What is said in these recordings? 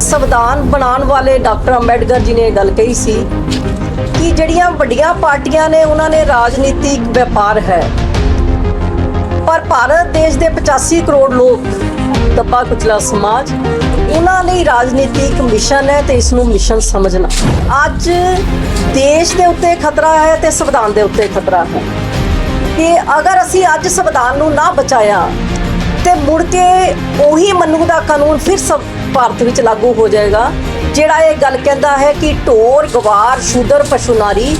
ਸੰਵਿਧਾਨ ਬਣਾਉਣ ਵਾਲੇ ਡਾਕਟਰ ਅੰਬੇਡਕਰ ਜੀ ਨੇ ਇਹ ਗੱਲ ਕਹੀ ਸੀ ਕਿ ਜਿਹੜੀਆਂ ਵੱਡੀਆਂ ਪਾਰਟੀਆਂ ਨੇ, ਉਹਨਾਂ ਨੇ ਰਾਜਨੀਤਿਕ ਵਪਾਰ ਹੈ। ਪਰ ਭਾਰਤ ਦੇਸ਼ ਦੇ 85 ਕਰੋੜ ਲੋਕ, ਦੱਬਾ ਕੁਚਲਾ ਸਮਾਜ, ਉਹਨਾਂ ਲਈ ਰਾਜਨੀਤਿਕ ਮਿਸ਼ਨ ਹੈ ਤੇ ਇਸ ਨੂੰ ਮਿਸ਼ਨ ਸਮਝਣਾ। ਅੱਜ ਦੇਸ਼ ਦੇ ਉੱਤੇ ਖਤਰਾ ਹੈ ਤੇ ਸੰਵਿਧਾਨ ਦੇ ਉੱਤੇ ਖਤਰਾ ਹੈ। ਕਿ ਅਗਰ ਅਸੀਂ ਅੱਜ ਸੰਵਿਧਾਨ ਨੂੰ ਨਾ ਬਚਾਇਆ ਤੇ ਮੁੜ ਕੇ ਉਹੀ ਮਨੂ ਦਾ ਕਾਨੂੰਨ ਫਿਰ ਸਭ ਭਾਰਤ ਵਿੱਚ ਲਾਗੂ ਹੋ ਜਾਏਗਾ। ਜਿਹੜਾ ਇਹ ਗੱਲ ਕਹਿੰਦਾ ਹੈ ਕਿ ਢੋਰ, ਗਵਾਰ, ਸ਼ੂਦਰ, ਪਸ਼ੂ ਨਾਰੀ,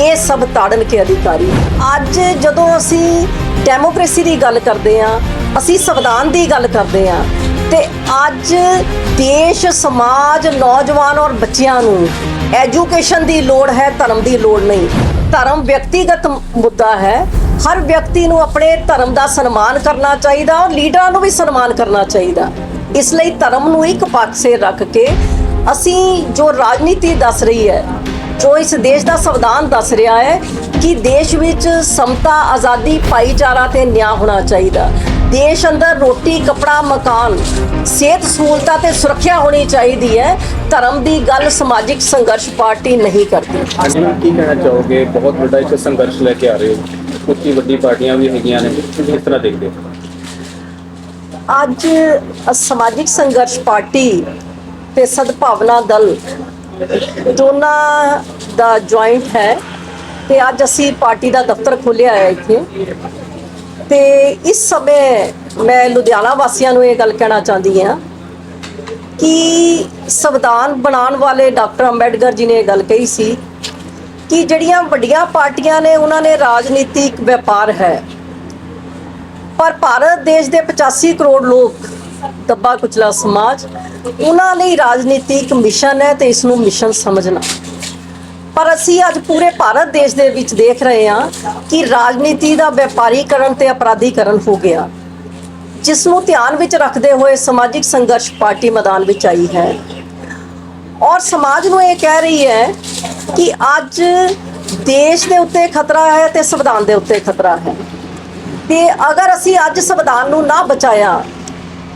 ਇਹ ਸਭ ਤਾੜਨ ਕੇ ਅਧਿਕਾਰੀ। ਅੱਜ ਜਦੋਂ ਅਸੀਂ ਡੈਮੋਕ੍ਰੇਸੀ ਦੀ ਗੱਲ ਕਰਦੇ ਹਾਂ, ਅਸੀਂ ਸੰਵਿਧਾਨ ਦੀ ਗੱਲ ਕਰਦੇ ਹਾਂ, ਤੇ ਅੱਜ ਦੇਸ਼, ਸਮਾਜ, ਨੌਜਵਾਨ ਔਰ ਬੱਚਿਆਂ ਨੂੰ ਐਜੂਕੇਸ਼ਨ ਦੀ ਲੋੜ ਹੈ, ਧਰਮ ਦੀ ਲੋੜ ਨਹੀਂ। ਧਰਮ ਵਿਅਕਤੀਗਤ ਮੁੱਦਾ ਹੈ। ਹਰ ਵਿਅਕਤੀ ਨੂੰ ਆਪਣੇ ਧਰਮ ਦਾ ਸਨਮਾਨ ਕਰਨਾ ਚਾਹੀਦਾ ਔਰ ਲੀਡਰਾਂ ਨੂੰ ਵੀ ਸਨਮਾਨ ਕਰਨਾ ਚਾਹੀਦਾ। ਇਸ ਲਈ ਧਰਮ ਨੂੰ ਇੱਕ ਪਾਸੇ ਰੱਖ ਕੇ ਅਸੀਂ ਜੋ ਰਾਜਨੀਤੀ ਦੱਸ ਰਹੀ ਹੈ ਜੋ ਇਸ ਦੇਸ਼ ਦਾ ਸੰਵਿਧਾਨ ਦੱਸ ਰਿਹਾ ਹੈ ਕਿ ਦੇਸ਼ ਵਿੱਚ ਸਮਤਾ ਆਜ਼ਾਦੀ ਭਾਈਚਾਰਾ ਤੇ ਨਿਆਂ ਹੋਣਾ ਚਾਹੀਦਾ। ਦੇਸ਼ ਅੰਦਰ ਰੋਟੀ ਕਪੜਾ ਮਕਾਨ ਸਿਹਤ ਸਹੂਲਤਾਂ ਤੇ ਸੁਰੱਖਿਆ ਹੋਣੀ ਚਾਹੀਦੀ ਹੈ। ਧਰਮ ਦੀ ਗੱਲ ਸਮਾਜਿਕ ਸੰਘਰਸ਼ ਪਾਰਟੀ ਨਹੀਂ ਕਰਦੀ। ਕੀ ਕਹਿਣਾ ਚਾਹੋਗੇ? ਬਹੁਤ ਵੱਡਾ ਇੱਕ ਸੰਘਰਸ਼ ਲੈ ਕੇ ਆ ਰਹੇ ਹੋ। ਕੁਝ ਵੱਡੀ ਪਾਰਟੀਆਂ ਵੀ ਹੈਗੀਆਂ ਨੇ ਇਸ ਤਰ੍ਹਾਂ ਦੇਖਦੇ ਹੋ? ਅੱਜ ਸਮਾਜਿਕ ਸੰਘਰਸ਼ ਪਾਰਟੀ ਤੇ ਸਦਭਾਵਨਾ ਦਲ ਦੋਨਾਂ ਦਾ ਜੁਆਇੰਟ ਹੈ ਤੇ ਅੱਜ ਅਸੀਂ ਪਾਰਟੀ ਦਾ ਦਫ਼ਤਰ ਖੋਲ੍ਹਿਆ ਹੈ ਇੱਥੇ। ਤੇ ਇਸ ਸਮੇਂ ਮੈਂ ਲੁਧਿਆਣਾ ਵਾਸੀਆਂ ਨੂੰ ਇਹ ਗੱਲ ਕਹਿਣਾ ਚਾਹੁੰਦੀ ਹਾਂ ਕਿ ਸੰਵਿਧਾਨ ਬਣਾਉਣ ਵਾਲੇ ਡਾਕਟਰ ਅੰਬੇਡਕਰ ਜੀ ਨੇ ਇਹ ਗੱਲ ਕਹੀ ਸੀ ਕਿ ਜਿਹੜੀਆਂ ਵੱਡੀਆਂ ਪਾਰਟੀਆਂ ਨੇ, ਉਹਨਾਂ ਨੇ ਰਾਜਨੀਤਿਕ ਵਪਾਰ ਹੈ। ਪਰ ਭਾਰਤ ਦੇਸ਼ ਦੇ 85 ਕਰੋੜ ਲੋਕ ਦੱਬਾ ਕੁਚਲਾ ਸਮਾਜ, ਉਹਨਾਂ ਲਈ ਰਾਜਨੀਤਿਕ ਮਿਸ਼ਨ ਹੈ ਤੇ ਇਸ ਨੂੰ ਮਿਸ਼ਨ ਸਮਝਣਾ। ਪਰ ਅਸੀਂ ਅੱਜ ਪੂਰੇ ਭਾਰਤ ਦੇਸ਼ ਦੇ ਵਿੱਚ ਦੇਖ ਰਹੇ ਹਾਂ ਕਿ ਰਾਜਨੀਤੀ ਦਾ ਵਪਾਰੀਕਰਨ ਤੇ ਅਪਰਾਧੀਕਰਨ ਹੋ ਗਿਆ। ਜਿਸ ਨੂੰ ਧਿਆਨ ਵਿੱਚ ਰੱਖਦੇ ਹੋਏ ਸਮਾਜਿਕ ਸੰਘਰਸ਼ ਪਾਰਟੀ ਮੈਦਾਨ ਵਿੱਚ ਆਈ ਹੈ। ਔਰ ਸਮਾਜ ਨੂੰ ਇਹ ਕਹਿ ਰਹੀ ਹੈ ਕਿ ਅੱਜ ਦੇਸ਼ ਦੇ ਉੱਤੇ ਖਤਰਾ ਹੈ ਤੇ ਸੰਵਿਧਾਨ ਦੇ ਉੱਤੇ ਖਤਰਾ ਹੈ। ਤੇ ਅਗਰ ਅਸੀਂ ਅੱਜ ਸੰਵਿਧਾਨ ਨੂੰ ਨਾ ਬਚਾਇਆ,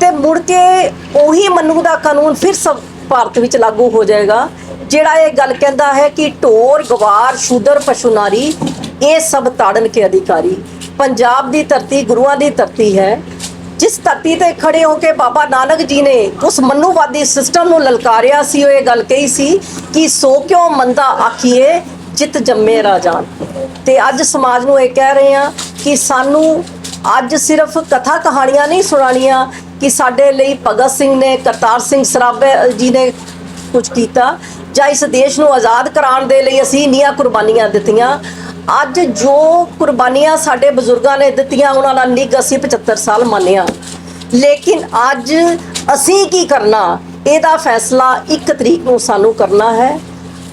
ਤੇ ਮੁੜ ਕੇ ਉਹੀ ਮਨੂ ਦਾ ਕਾਨੂੰਨ ਫਿਰ ਸਭ ਭਾਰਤ ਵਿੱਚ ਲਾਗੂ ਹੋ ਜਾਏਗਾ, ਜਿਹੜਾ ਇਹ ਗੱਲ ਕਹਿੰਦਾ ਹੈ ਕਿ ਢੋਰ, ਗਵਾਰ, ਸ਼ੂਦਰ ਪਸੂਨਾਰੀ ਇਹ ਸਭ ਤਾੜਨ ਕੇ ਅਧਿਕਾਰੀ। ਪੰਜਾਬ ਦੀ ਧਰਤੀ ਗੁਰੂਆਂ ਦੀ ਧਰਤੀ ਹੈ। ਜਿਸ ਧਰਤੀ ਤੇ ਖੜੇ ਹੋ ਕੇ ਬਾਬਾ ਨਾਨਕ ਜੀ ਨੇ ਉਸ ਮਨੂਵਾਦੀ ਸਿਸਟਮ ਨੂੰ ਲਲਕਾਰਿਆ ਸੀ, ਉਹ ਇਹ ਗੱਲ ਕਹੀ ਸੀ ਕਿ ਸੋ ਕਿਉ ਮੰਦਾ ਆਖੀਏ, ਜਿਤ ਜੰਮੇ ਰਾਜਾਨ ਤੇ ਅੱਜ ਸਮਾਜ ਨੂੰ ਇਹ ਕਹਿ ਰਹੇ ਆ ਕਿ ਸਾਨੂੰ ਅੱਜ ਸਿਰਫ ਕਥਾ ਕਹਾਣੀਆਂ ਨਹੀਂ ਸੁਣਾਣੀਆਂ ਕਿ ਸਾਡੇ ਲਈ ਭਗਤ ਸਿੰਘ ਨੇ, ਕਰਤਾਰ ਸਿੰਘ ਸਰਾਭੇ ਜੀ ਨੇ ਕੁਝ ਕੀਤਾ ਜਾਂ ਇਸ ਦੇਸ਼ ਨੂੰ ਆਜ਼ਾਦ ਕਰਾਉਣ ਦੇ ਲਈ ਅਸੀਂ ਨੀਆਂ ਕੁਰਬਾਨੀਆਂ ਦਿੱਤੀਆਂ। ਅੱਜ ਜੋ ਕੁਰਬਾਨੀਆਂ ਸਾਡੇ ਬਜ਼ੁਰਗਾਂ ਨੇ ਦਿੱਤੀਆਂ, ਉਹਨਾਂ ਦਾ ਨਿੱਘ ਅਸੀਂ 75 ਸਾਲ ਮੰਨਿਆ। ਲੇਕਿਨ ਅੱਜ ਅਸੀਂ ਕੀ ਕਰਨਾ? ਇਹਦਾ ਫੈਸਲਾ 1 ਤਰੀਕ ਨੂੰ ਸਾਨੂੰ ਕਰਨਾ ਹੈ।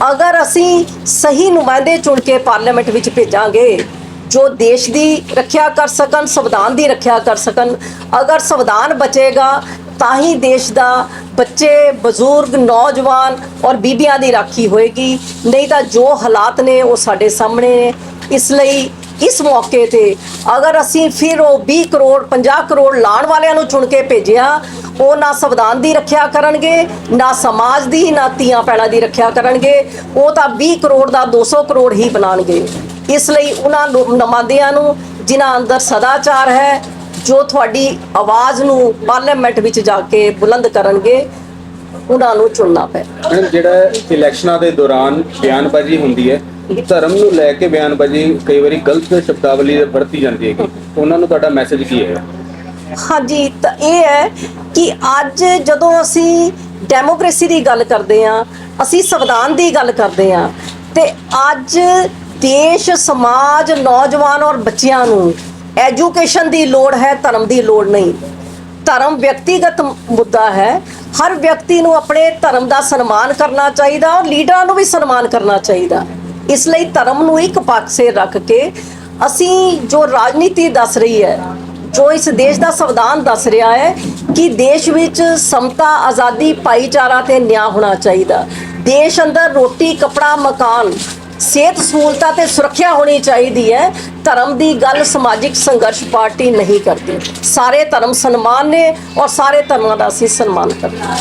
ਅਗਰ ਅਸੀਂ ਸਹੀ ਨੁਮਾਇੰਦੇ ਚੁਣ ਕੇ ਪਾਰਲੀਮੈਂਟ ਵਿੱਚ ਭੇਜਾਂਗੇ, ਜੋ ਦੇਸ਼ ਦੀ ਰੱਖਿਆ ਕਰ ਸਕਣ, ਸੰਵਿਧਾਨ ਦੀ ਰੱਖਿਆ ਕਰ ਸਕਣ, ਅਗਰ ਸੰਵਿਧਾਨ ਬਚੇਗਾ ਤਾਂ ਹੀ ਦੇਸ਼ ਦਾ ਬੱਚੇ, ਬਜ਼ੁਰਗ, ਨੌਜਵਾਨ ਔਰ ਬੀਬੀਆਂ ਦੀ ਰਾਖੀ ਹੋਏਗੀ। ਨਹੀਂ ਤਾਂ ਜੋ ਹਾਲਾਤ ਨੇ ਉਹ ਸਾਡੇ ਸਾਹਮਣੇ ਨੇ। ਇਸ ਲਈ ਇਸ ਮੌਕੇ ਤੇ ਅਗਰ ਅਸੀਂ ਫਿਰ ਉਹ 20 ਕਰੋੜ 50 ਕਰੋੜ ਲਾਣ ਵਾਲਿਆਂ ਨੂੰ ਚੁਣ ਕੇ ਭੇਜਿਆ, ਉਹ ਨਾ ਸੰਵਿਧਾਨ ਦੀ ਰੱਖਿਆ ਕਰਨਗੇ, ਨਾ ਸਮਾਜ ਦੀ, ਨਾ ਧੀਆਂ ਪੈਣਾ ਦੀ ਰੱਖਿਆ ਕਰਨਗੇ, ਉਹ ਤਾਂ 20 ਕਰੋੜ ਦਾ 200 ਕਰੋੜ ਹੀ ਬਣਾਉਣਗੇ। ਇਸ ਲਈ ਉਹਨਾਂ ਨੂੰ- ਨੁਮਾਇੰਦਿਆਂ ਨੂੰ, ਜਿਨ੍ਹਾਂ ਅੰਦਰ ਸਦਾਚਾਰ ਹੈ ਜੋ ਤੁਹਾਡੀ ਆਵਾਜ਼ ਨੂੰ ਪਾਰਲੀਮੈਂਟ ਵਿੱਚ ਜਾ ਕੇ ਬੁਲੰਦ ਕਰਨਗੇ ਉਹਨਾਂ ਨੂੰ ਚੁਣਨਾ ਪੈ ਮੈਡਮ ਜਿਹੜਾ ਇਲੈਕਸ਼ਨਾਂ ਦੇ ਦੌਰਾਨ ਬਿਆਨਬਾਜ਼ੀ ਹੁੰਦੀ ਹੈ ਧਰਮ ਨੂੰ ਲੈ ਕੇ ਬਿਆਨਬਾਜ਼ੀ ਕਈ ਵਾਰੀ ਗਲਤ ਸ਼ਬਦਾਵਲੀ ਵਰਤੀ ਜਾਂਦੀ ਹੈਗੀ। ਉਹਨਾਂ ਨੂੰ ਤੁਹਾਡਾ ਮੈਸੇਜ ਕੀ ਹੈ? ਹਾਂਜੀ ਤਾਂ ਇਹ ਹੈ ਕਿ ਅੱਜ ਜਦੋਂ ਅਸੀਂ ਡੈਮੋਕ੍ਰੇਸੀ ਦੀ ਗੱਲ ਕਰਦੇ ਹਾਂ ਅਸੀਂ ਸੰਵਿਧਾਨ ਦੀ ਗੱਲ ਕਰਦੇ ਹਾਂ ਤੇ ਅੱਜ ਦੇਸ਼ ਸਮਾਜ ਨੌਜਵਾਨ ਔਰ ਬੱਚਿਆਂ ਨੂੰ ਐਜੂਕੇਸ਼ਨ ਦੀ ਲੋੜ ਹੈ, ਧਰਮ ਦੀ ਲੋੜ ਨਹੀਂ। ਧਰਮ ਵਿਅਕਤੀਗਤ ਮੁੱਦਾ ਹੈ। ਹਰ ਵਿਅਕਤੀ ਨੂੰ ਆਪਣੇ ਧਰਮ ਦਾ ਸਨਮਾਨ ਕਰਨਾ ਚਾਹੀਦਾ ਔਰ ਲੀਡਰਾਂ ਨੂੰ ਵੀ ਸਨਮਾਨ ਕਰਨਾ ਚਾਹੀਦਾ। ਇਸ ਲਈ ਧਰਮ ਨੂੰ ਇੱਕ ਪਾਸੇ ਰੱਖ ਕੇ ਅਸੀਂ ਜੋ ਰਾਜਨੀਤੀ ਦੱਸ ਰਹੀ ਹੈ, ਜੋ ਇਸ ਦੇਸ਼ ਦਾ ਸੰਵਿਧਾਨ ਦੱਸ ਰਿਹਾ ਹੈ ਕਿ ਦੇਸ਼ ਵਿੱਚ ਸਮਤਾ, ਆਜ਼ਾਦੀ, ਭਾਈਚਾਰਾ ਤੇ ਨਿਆਂ ਹੋਣਾ ਚਾਹੀਦਾ। ਦੇਸ਼ ਅੰਦਰ ਰੋਟੀ, ਕਪੜਾ, ਮਕਾਨ ਸਿਹਤ ਸਹੂਲਤਾਂ ਤੇ ਸੁਰੱਖਿਆ ਹੋਣੀ ਚਾਹੀਦੀ ਹੈ। ਧਰਮ ਦੀ ਗੱਲ ਸਮਾਜਿਕ ਸੰਘਰਸ਼ ਪਾਰਟੀ ਨਹੀਂ ਕਰਦੀ। ਸਾਰੇ ਧਰਮ ਸਨਮਾਨ ਨੇ ਔਰ ਸਾਰੇ ਧਰਮਾਂ ਦਾ ਅਸੀਂ ਸਨਮਾਨ ਕਰਦੇ ਹਾਂ।